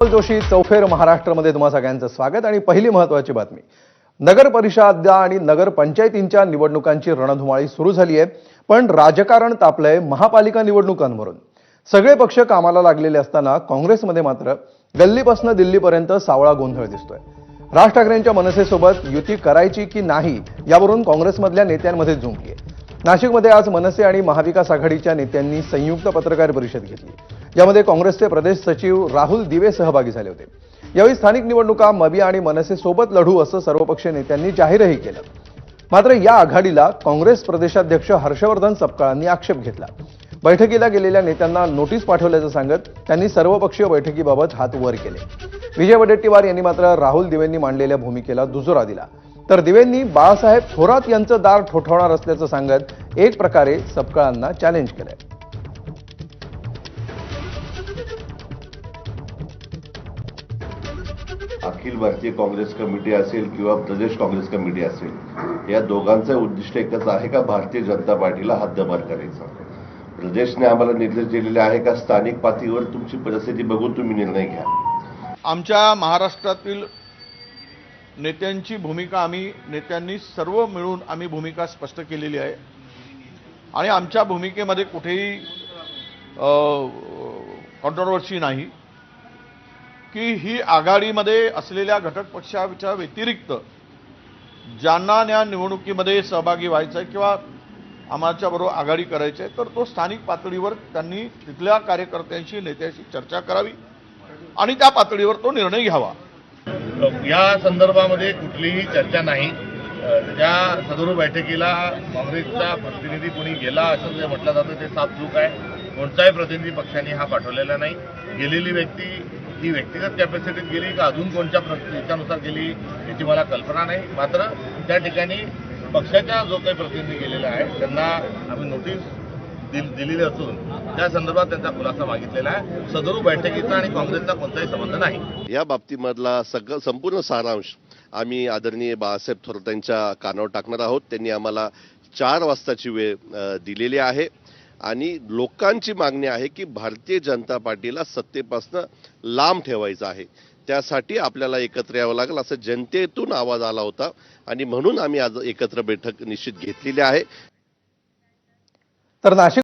जोशी चौफेर महाराष्ट्रामध्ये तुम्हा सगळ्यांचं स्वागत आणि पहिली महत्वाची बातमी. नगर परिषदा आणि नगरपंचायतींच्या निवडणुकांची रणधुमाळी सुरू झाली आहे पण राजकारण तापलंय महापालिका निवडणुकांवरून. सगळे पक्ष कामाला लागलेले असताना काँग्रेसमध्ये मात्र गल्लीपासून दिल्लीपर्यंत सावळा गोंधळ दिसतोय. राज ठाकरेंच्या मनसेसोबत युती करायची की नाही यावरून काँग्रेसमधल्या नेत्यांमध्ये झुंकली आहे. नाशिकमध्ये आज मनसे आणि महाविकास आघाडीच्या नेत्यांनी संयुक्त पत्रकार परिषद घेतली. यामध्ये काँग्रेसचे प्रदेश सचिव राहुल दिवे सहभागी झाले होते. यावेळी स्थानिक निवडणुका मबी आणि मनसे सोबत लढू असं सर्वपक्षीय नेत्यांनी जाहीरही केलं. मात्र या आघाडीला काँग्रेस प्रदेशाध्यक्ष हर्षवर्धन सपकाळांनी आक्षेप घेतला. बैठकीला गेलेल्या नेत्यांना नोटीस पाठवल्याचं सांगत त्यांनी सर्वपक्षीय बैठकीबाबत हात वर केले. विजय वडेट्टीवार यांनी मात्र राहुल दिवेंनी मांडलेल्या भूमिकेला दुजोरा दिला. तर दिवेंनी बाळासाहेब थोरात यांचं दार ठोठावणार असल्याचं सांगत एक प्रकारे सपकाळांना चॅलेंज केलंय. अखिल भारतीय काँग्रेस कमिटी असेल किंवा प्रदेश काँग्रेस कमिटी असेल या दोघांचं उद्दिष्ट एकच आहे का भारतीय जनता पार्टीला हद्दपार करायचा? प्रदेशने आम्हाला निर्देश दिलेले आहे का स्थानिक पातळीवर तुमची परिस्थिती बघून तुम्ही निर्णय घ्या. आमच्या महाराष्ट्रातील नेत्यांची भूमिका आम्ही नेत्यांनी सर्व मिळून आम्ही भूमिका स्पष्ट केलेली आहे. आणि आमच्या भूमिकेमध्ये कुठेही कॉन्ट्रोवर्सी नाही. की ही आघाडीमध्ये असलेल्या घटक पक्षाच्या व्यतिरिक्त ज्यांना या निवडणुकीमध्ये सहभागी व्हायचं आहे किंवा आमच्याबरोबर आघाडी करायची आहे तर तो स्थानिक पातळीवर त्यांनी तिथल्या कार्यकर्त्यांशी नेत्याशी चर्चा करावी आणि त्या पातळीवर तो निर्णय घ्यावा. या संदर्भामध्ये कुठलीही चर्चा नाही. त्या सदरू बैठकीला काँग्रेसचा प्रतिनिधी कोणी गेला असं जे म्हटलं जातं ते साफ चूक आहे. कोणताही प्रतिनिधी पक्षाने हा पाठवलेला नाही. गेलेली व्यक्ती ही व्यक्तिगत कॅपॅसिटीत गेली का अजून कोणत्या याच्यानुसार गेली याची मला कल्पना नाही. मात्र त्या ठिकाणी पक्षाच्या जो काही प्रतिनिधी गेलेला आहे त्यांना आम्ही नोटीस दिल- दिलेली असून त्या संदर्भात त्यांचा खुलासा मागितलेला आहे. सदरू बैठकीचा आणि काँग्रेसचा कोणताही संबंध नाही. या बाबतीमधला सगळं संपूर्ण सारांश आम्ही आदरणीय बाळासाहेब थोरात यांच्या कानावर टाकणार आहोत. त्यांनी आम्हाला चार वाजताची वेळ दिलेली आहे. आणि लोकांची मागणी आहे की भारतीय जनता पार्टीला सत्तेपासनं लांब ठेवायचं आहे. त्यासाठी आपल्याला एकत्र यावं लागेल असं जनतेतून आवाज आला होता आणि म्हणून आम्ही आज एकत्र बैठक निश्चित घेतलेली आहे. तर नाशिक